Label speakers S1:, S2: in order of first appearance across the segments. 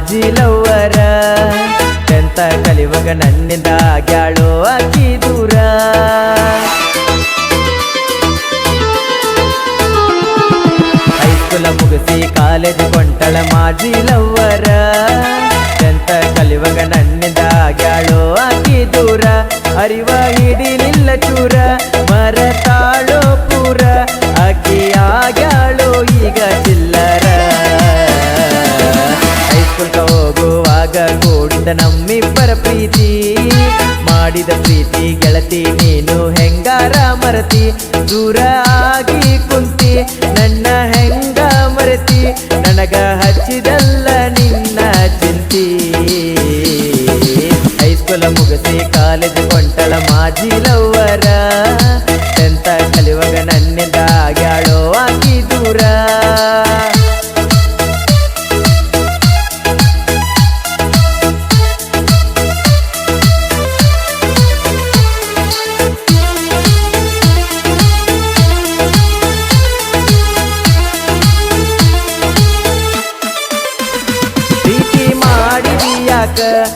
S1: ಮಾಜಿ ಲವ್ವರ ಎಂತ ಕಲಿಯುವಾಗ ನನ್ನಿಂದ ಗ್ಯಾಳೋ ಆಕಿ ದೂರ. ಹೈಸ್ಕೂಲ ಮುಗಿಸಿ ಕಾಲೇಜ್ ಕೊಂಟಳ ಮಾಜಿ ಲವ್ವರ ಎಂತ ಕಲಿವಾಗ ನನ್ನಿಂದ ಗ್ಯಾಳೋ ಆಕಿ ದೂರ. ಅರಿವ ಹಿಡಿಲಿಲ್ಲ ಚೂರ. ಮರತಾಳೋ ಮಾಡಿದ ಪ್ರೀತಿ ಗೆಳತಿ ನೀನು ಹೆಂಗಾರ ಮರತಿ? ದೂರ ಆಗಿ ಕುಂತಿ, ನನ್ನ ಹೆಂಗ ಮರತಿ? ನನಗ ಹಚ್ಚಿದಲ್ಲ ನಿನ್ನ ಚಿಂತಿ. ಹೈಸ್ಕೂಲ ಮುಗಿಸಿ ಕಾಲೇಜ್ ಕೊಂಟಳ ಮಾಜಿ ಲವ್ವರ. ಎಂತ ಕಲಿಯುವಾಗ ನನ್ನಿಂದ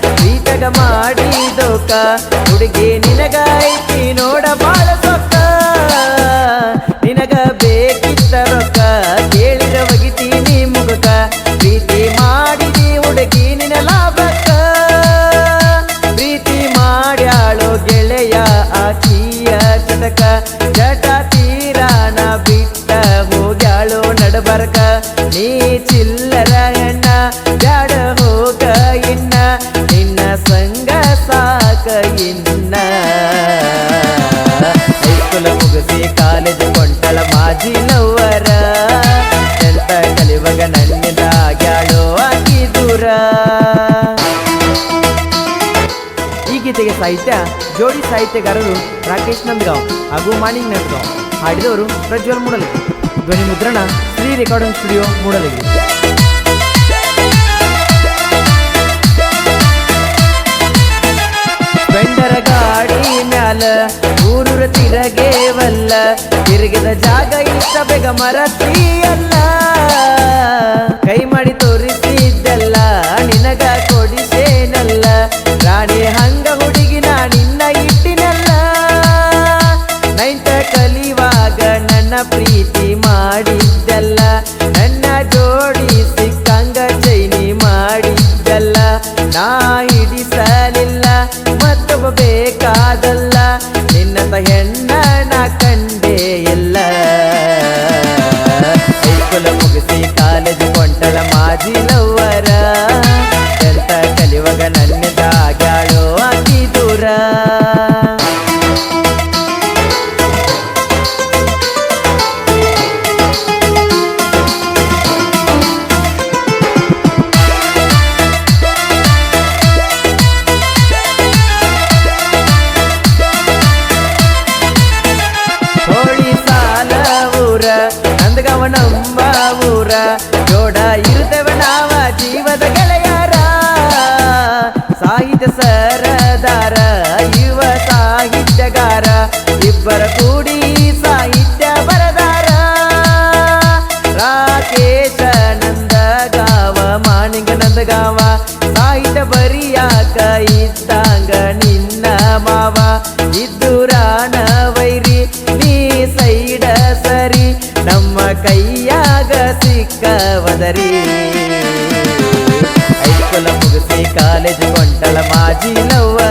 S1: ಪ್ರೀತಗ ಮಾಡಿದೋಕ ಹುಡುಗಿ ನಿನಗಾಯ್ತಿ ನೋಡ ಬಾಳ ಸೊಕ್ಕ. ನಿನಗ ಸಾಹಿತ್ಯ, ಜೋಡಿ ಸಾಹಿತ್ಯಗಾರರು ರಾಕೇಶ್ ನಂದಗಾಂವ್ ಹಾಗೂ ಮಾಣಿಕ್ ನಂದಗಾಂವ್ ಹಾಡಿದವರು ಪ್ರಜ್ವಲ್ ಮೂಡಲಗಿ ಧ್ವನಿ ಮುದ್ರಣ ಶ್ರೀ ರೆಕಾರ್ಡಿಂಗ್ ಸ್ಟುಡಿಯೋ ಮೂಡಲಗಿ ಮ್ಯಾಲ ತಿರಗೇವಲ್ಲ, ತಿರುಗಿದ ಜಾಗ ಇಷ್ಟ ಬೇಗ ಮರತಿಯಲ್ಲ ನನ್ನ ಪ್ರೀತಿ ನಂದಗವ ನಮ್ಮ ಊರ. ಜೋಡ ಇರ್ತೇವೆ ನಾವ ಜೀವದ ಗೆಳೆಯರ. ಸಾಹಿತ್ಯ ಸರದಾರ, ಯುವ ಸಾಹಿತ್ಯಗಾರ. ಇಬ್ಬರ ಕೂಡಿ ಸಾಹಿತ್ಯ ಬರದಾರ. ರಾಕೇಶ ನಂದಗಾವ ಮಾಣಿಂಗ ನಂದಗಾವ ಸಾಹಿತ್ಯ ಬರಿಯಾಕ ಕೈಯಾಗ ಸಿಕ್ಕವದರಿ. ಐಕುಲ ಮುಗಿಸಿ ಕಾಲೇಜ್ ಕೊಂಟಳ ಮಾಜಿ ಲವ್ವರ